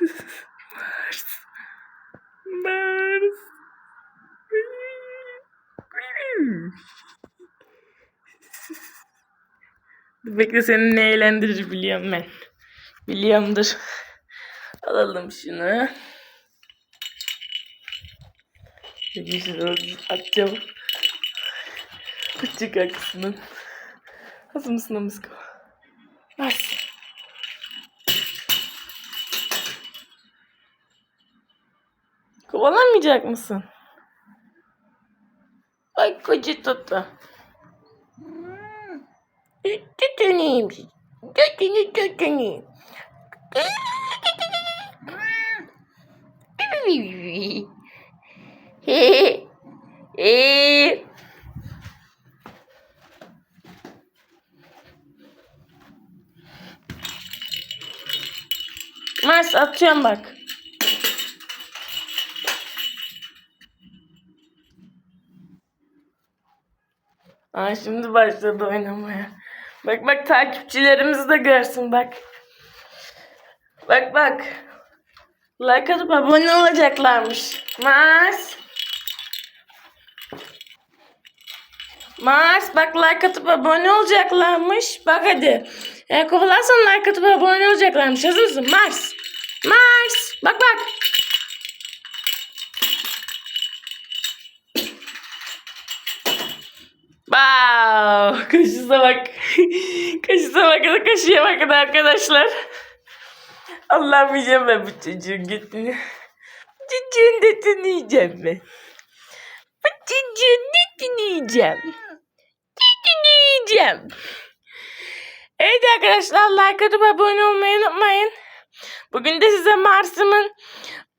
Mars. Mars. Bekle seni ne eğlendirir biliyorum ben. Biliyorumdur. Alalım şunu. Bir şey atacağım. Küçük aksının. Hazır mısın Amısko? Bas. Kovalamayacak mısın? Ay koca tuttu. Tutunayım. Tutunu tutunayım. Eee. Mars atıyorum bak. Aa şimdi başladı oynamaya. Bak bak takipçilerimiz de görsün bak. Bak bak. Like atıp abone olacaklarmış. Mars. Mars bak like atıp abone olacaklarmış. Bak hadi. Eğer kovalarsan like atıp abone olacaklarmış. Hazır mısın? Mars. Mars. Wow. Kaşısa bak. Kaşısa bak. Kaşıya bakın arkadaşlar. Allah'ım yiyeceğim ben bu çocuğun götünü. Çocuğun götünü yiyeceğim ben. Bu çocuğun götünü yiyeceğim. Götünü yiyeceğim. Evet arkadaşlar like atıp abone olmayı unutmayın. Bugün de size Mars'ımın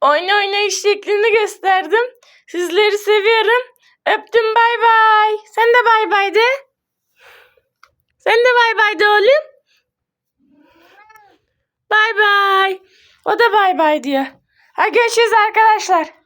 oyun oynayış şeklini gösterdim. Sizleri seviyorum. Öptüm bay bay. Sen de bay bay de. Sen de bay bay de oğlum. Bay bay. O da bay bay diyor. Ha görüşürüz arkadaşlar.